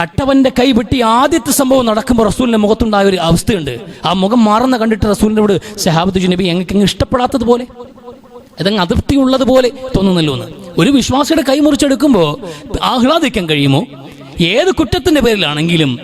കട്ടവന്റെ കൈ വെട്ടി ആദ്യത്തെ സംഭവം നടക്കുമ്പോൾ റസൂലിന്റെ മുഖത്തുണ്ടായ ഒരു അവസ്ഥയുണ്ട്. ആ മുഖം മാറുന്ന കണ്ടിട്ട് റസൂലിന്റെ റസൂലിനോട് ഷഹാബത്ത് നബി ഞങ്ങൾക്ക് ഇഷ്ടപ്പെടാത്തതുപോലെ അതങ്ങ് ഉള്ളതുപോലെ തോന്നുന്നല്ലോ എന്ന്. ഒരു വിശ്വാസിയുടെ കൈ മുറിച്ചെടുക്കുമ്പോൾ ആഹ്ലാദിക്കാൻ കഴിയുമോ? ഏത് കുറ്റത്തിന്റെ പേരിലാണെങ്കിലും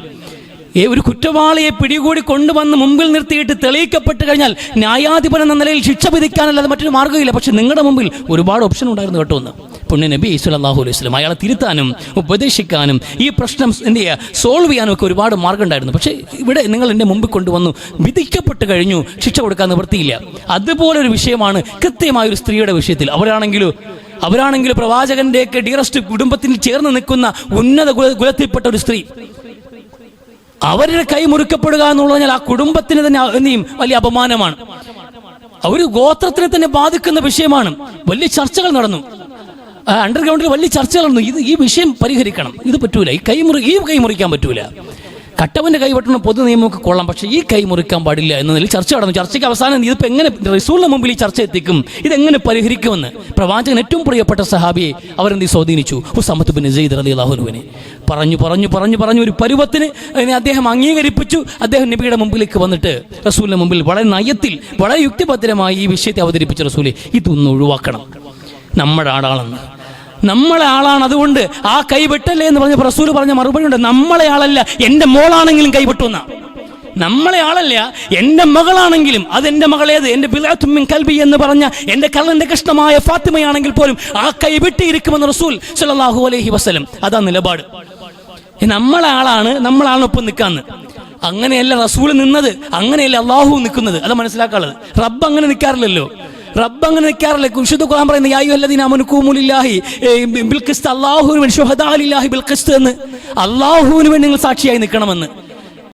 ഒരു കുറ്റവാളിയെ പിടികൂടി കൊണ്ടുവന്ന് മുമ്പിൽ നിർത്തിയിട്ട് തെളിയിക്കപ്പെട്ട് കഴിഞ്ഞാൽ ന്യായാധിപൻ എന്ന നിലയിൽ ശിക്ഷ വിധിക്കാനല്ലാതെ മറ്റൊരു മാർഗമില്ല. പക്ഷെ നിങ്ങളുടെ മുമ്പിൽ ഒരുപാട് ഓപ്ഷൻ ഉണ്ടായിരുന്നു കേട്ടോ എന്ന്. പുണ്യ നബി സ്വല്ലല്ലാഹു അലൈഹി വസല്ലം അയാളെ തിരുത്താനും ഉപദേശിക്കാനും ഈ പ്രശ്നം എന്ത് ചെയ്യുക സോൾവ് ചെയ്യാനും ഒക്കെ ഒരുപാട് മാർഗം ഉണ്ടായിരുന്നു പക്ഷേ ഇവിടെ നിങ്ങൾ എന്റെ മുമ്പിൽ കൊണ്ടുവന്നു വിധിക്കപ്പെട്ട് കഴിഞ്ഞു ശിക്ഷ കൊടുക്കാൻ നിവൃത്തിയില്ല. അതുപോലെ ഒരു വിഷയമാണ് കൃത്യമായ ഒരു സ്ത്രീയുടെ വിഷയത്തിൽ. അവരാണെങ്കിലും അവരാണെങ്കിൽ പ്രവാചകന്റെയൊക്കെ ഡിയറസ്റ്റ് കുടുംബത്തിൽ ചേർന്ന് നിൽക്കുന്ന ഉന്നത കുല- കുലത്തിൽപ്പെട്ട ഒരു സ്ത്രീ. അവരുടെ കൈ മുറിക്കപ്പെടുക എന്നുള്ളത് ആ കുടുംബത്തിന് തന്നെ എന്ത് ചെയ്യും? വലിയ അപമാനമാണ്. ഒരു ഗോത്രത്തിനെ തന്നെ ബാധിക്കുന്ന വിഷയമാണ്. വലിയ ചർച്ചകൾ നടന്നു. അണ്ടർഗ്രൗണ്ടിൽ വലിയ ചർച്ചകളൊന്നും ഇത് ഈ വിഷയം പരിഹരിക്കണം. ഇത് പറ്റൂല. ഈ കൈമുറി ഈ കൈ മുറിക്കാൻ പറ്റൂല. കട്ടവന്റെ കൈ പൊതു നിയമമൊക്കെ കൊള്ളാം. പക്ഷേ ഈ കൈ മുറിക്കാൻ പാടില്ല എന്ന നിലയിൽ ചർച്ച നടന്നു. ചർച്ചയ്ക്ക് അവസാനം ഇതിപ്പോൾ എങ്ങനെ റസൂലിന് മുമ്പിൽ ഈ ചർച്ച എത്തിക്കും? ഇതെങ്ങനെ പരിഹരിക്കുമെന്ന് പ്രവാചകൻ ഏറ്റവും പ്രിയപ്പെട്ട സഹാബിയെ അവരെന്ത് സ്വാധീനിച്ചു. ഹുസമത്ത് ബിൻ സെയ്ദ് അലി അള്ളാഹുനുവിനെ പറഞ്ഞു പറഞ്ഞു പറഞ്ഞു പറഞ്ഞു ഒരു പരുവത്തിന് അദ്ദേഹം അംഗീകരിപ്പിച്ചു. അദ്ദേഹം നബിയുടെ മുമ്പിലേക്ക് വന്നിട്ട് റസൂലിന് മുമ്പിൽ വളരെ നയത്തിൽ വളരെ യുക്തിഭദ്രമായി ഈ വിഷയത്തെ അവതരിപ്പിച്ച റസൂലെ ഇതൊന്ന് ഒഴിവാക്കണം. നമ്മുടെ ആളാണെന്ന്. നമ്മളെ ആളാണ് അതുകൊണ്ട് ആ കൈ വെട്ടല്ലേ എന്ന് പറഞ്ഞ റസൂൽ പറഞ്ഞ മറുപടി ഉണ്ട്. നമ്മളെ ആളല്ല എന്റെ മോളാണെങ്കിലും കൈ വെട്ടുന്ന നമ്മളെ ആളല്ല എന്റെ മകളാണെങ്കിലും അതെന്റെ മകളേത്? എന്റെ ബിലാത്തുമ്മിൻ കൽബി എന്ന് പറഞ്ഞ എന്റെ കള്ളന്റെ കഷ്ണമായ ഫാത്തിമയാണെങ്കിൽ പോലും ആ കൈ വെട്ടിയിരിക്കുമെന്ന് റസൂൽ സല്ലല്ലാഹു അലഹി വസ്ലം അതാ നിലപാട്. നമ്മളെ ആളാണ് നമ്മളാണ് ഒപ്പം നിൽക്കാന്ന് അങ്ങനെയല്ല റസൂൽ നിന്നത് അങ്ങനെയല്ല അള്ളാഹു നിൽക്കുന്നത് അത് മനസ്സിലാക്കാനുള്ളത്. റബ്ബ് അങ്ങനെ നിൽക്കാറില്ലല്ലോ റബ്ബ് അങ്ങനെ നിൽക്കാറില്ല വിശുദ്ധ ഖുർആൻ പറയുന്നത് യായു അയ്യുഹല്ലദീന അമനുക്കൂമുലില്ലാഹി ബിൽക്കിസ്ത് അല്ലാഹുവിന് വേണ്ടി ഷുഹദാലില്ലാഹി ബിൽ ഖിസ്ത് എന്ന്. അള്ളാഹുവിന് വേണ്ടി നിങ്ങൾ സാക്ഷിയായി നിൽക്കണമെന്ന്.